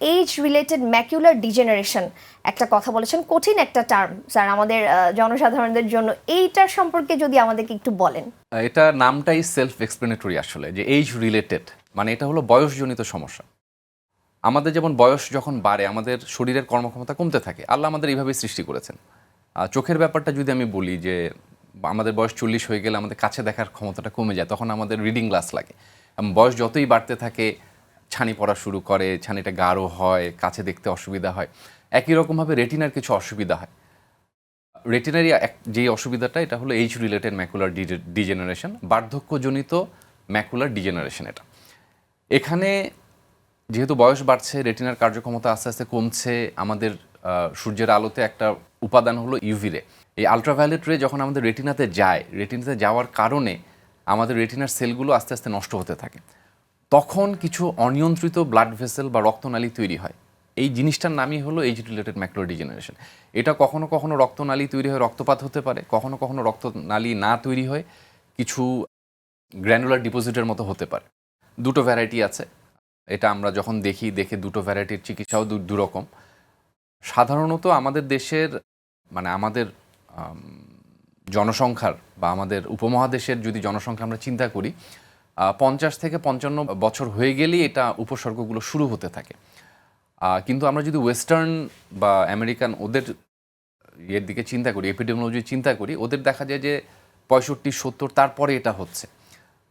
Age related macular degeneration একটা কথা বলেছেন, কঠিন একটা টার্ম স্যার, আমাদের জনসাধারণদের জন্য এইটার সম্পর্কে যদি আমাদেরকে একটু বলেন। এটা নামটাই সেলফ এক্সপ্লেনেটরি আসলে, যে এইজ রিলেটেড মানে এটা হলো বয়সজনিত সমস্যা। আমাদের যেমন বয়স যখন বাড়ে, আমাদের শরীরের কর্মক্ষমতা কমতে থাকে। আল্লাহ আমাদের এইভাবেই সৃষ্টি করেছেন। চোখের ব্যাপারটা যদি আমি বলি যে, আমাদের বয়স চল্লিশ হয়ে গেলে আমাদের কাছে দেখার ক্ষমতাটা কমে যায়, তখন আমাদের রিডিং গ্লাস লাগে। বয়স যতই বাড়তে থাকে ছানি পড়া শুরু করে, ছানিটা গাঢ় হয়, কাছে দেখতে অসুবিধা হয়। একই রকমভাবে রেটিনার কিছু অসুবিধা হয়। রেটিনারি এক, যেই অসুবিধাটা, এটা হলো এইজ রিলেটেড ম্যাকুলার ডিজেনারেশন বার্ধক্যজনিত ম্যাকুলার ডিজেনারেশন এটা। এখানে যেহেতু বয়স বাড়ছে, রেটিনার কার্যক্ষমতা আস্তে আস্তে কমছে, আমাদের সূর্যের আলোতে একটা উপাদান হলো ইউভি রে এই আলট্রাভায়োলেট রে যখন আমাদের রেটিনাতে যায়, রেটিনাতে যাওয়ার কারণে আমাদের রেটিনার সেলগুলো আস্তে আস্তে নষ্ট হতে থাকে। তখন কিছু অনিয়ন্ত্রিত ব্লাড ভেসেল বা রক্তনালী তৈরি হয়। এই জিনিসটার নামই হলো এইজ রিলেটেড ম্যাকুলার ডিজেনারেশন এটা কখনো কখনো রক্তনালী তৈরি হয়ে রক্তপাত হতে পারে, কখনো কখনো রক্তনালী না তৈরি হয় কিছু গ্র্যানুলার ডিপোজিটের মতো হতে পারে। দুটো ভ্যারাইটি আছে। এটা আমরা যখন দেখি, দেখে দুটো ভ্যারাইটির চিকিৎসাও দুরকম। সাধারণত আমাদের দেশের মানে আমাদের জনসংখ্যার বা আমাদের উপমহাদেশের যদি জনসংখ্যা আমরা চিন্তা করি পঞ্চাশ থেকে পঞ্চান্ন বছর হয়ে গেলেই এটা উপসর্গগুলো শুরু হতে থাকে। কিন্তু আমরা যদি ওয়েস্টার্ন বা আমেরিকান ওদের ইয়ের দিকে চিন্তা করি এপিডেমোলজি চিন্তা করি, ওদের দেখা যায় যে পঁয়ষট্টি, সত্তর, তারপরে এটা হচ্ছে।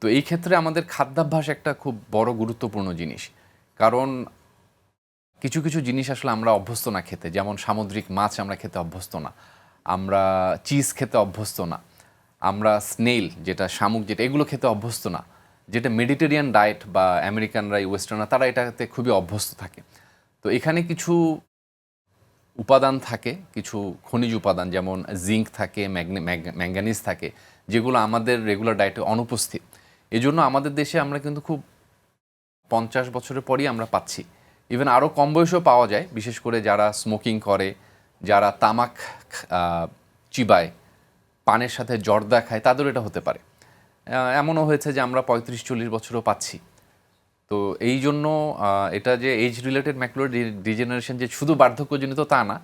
তো এই ক্ষেত্রে আমাদের খাদ্যাভ্যাস একটা খুব বড় গুরুত্বপূর্ণ জিনিস। কারণ কিছু কিছু জিনিস আসলে আমরা অভ্যস্ত না খেতে। যেমন সামুদ্রিক মাছ আমরা খেতে অভ্যস্ত না। আমরা চিজ খেতে অভ্যস্ত না। আমরা স্নেল যেটা শামুক, যেটা, এগুলো খেতে অভ্যস্ত না। যেটা মেডিটেরিয়ান ডায়েট বা আমেরিকানরা ওয়েস্টার্নরা তারা এটাতে খুবই অভ্যস্ত থাকে। তো এখানে কিছু উপাদান থাকে, কিছু খনিজ উপাদান, যেমন জিঙ্ক থাকে ম্যাঙ্গানিজ থাকে, যেগুলো আমাদের রেগুলার ডায়েটে অনুপস্থিত। এজন্য আমাদের দেশে আমরা কিন্তু খুব পঞ্চাশ বছরের পরই আমরা পাচ্ছি। ইভেন আরও কম বয়সেও পাওয়া যায়, বিশেষ করে যারা স্মোকিং করে, যারা তামাক চিবায়, পানের সাথে জর্দা খায়, তাদেরও এটা হতে পারে। এমনও হয়েছে যে আমরা পঁয়ত্রিশ চল্লিশ বছরও পাচ্ছি। তো এই জন্য এটা যে এজ রিলেটেড ম্যাকুলার ডিজেনারেশন যে শুধু বার্ধক্যজনিত তা না,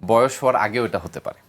বয়স হওয়ার আগেও এটা হতে পারে।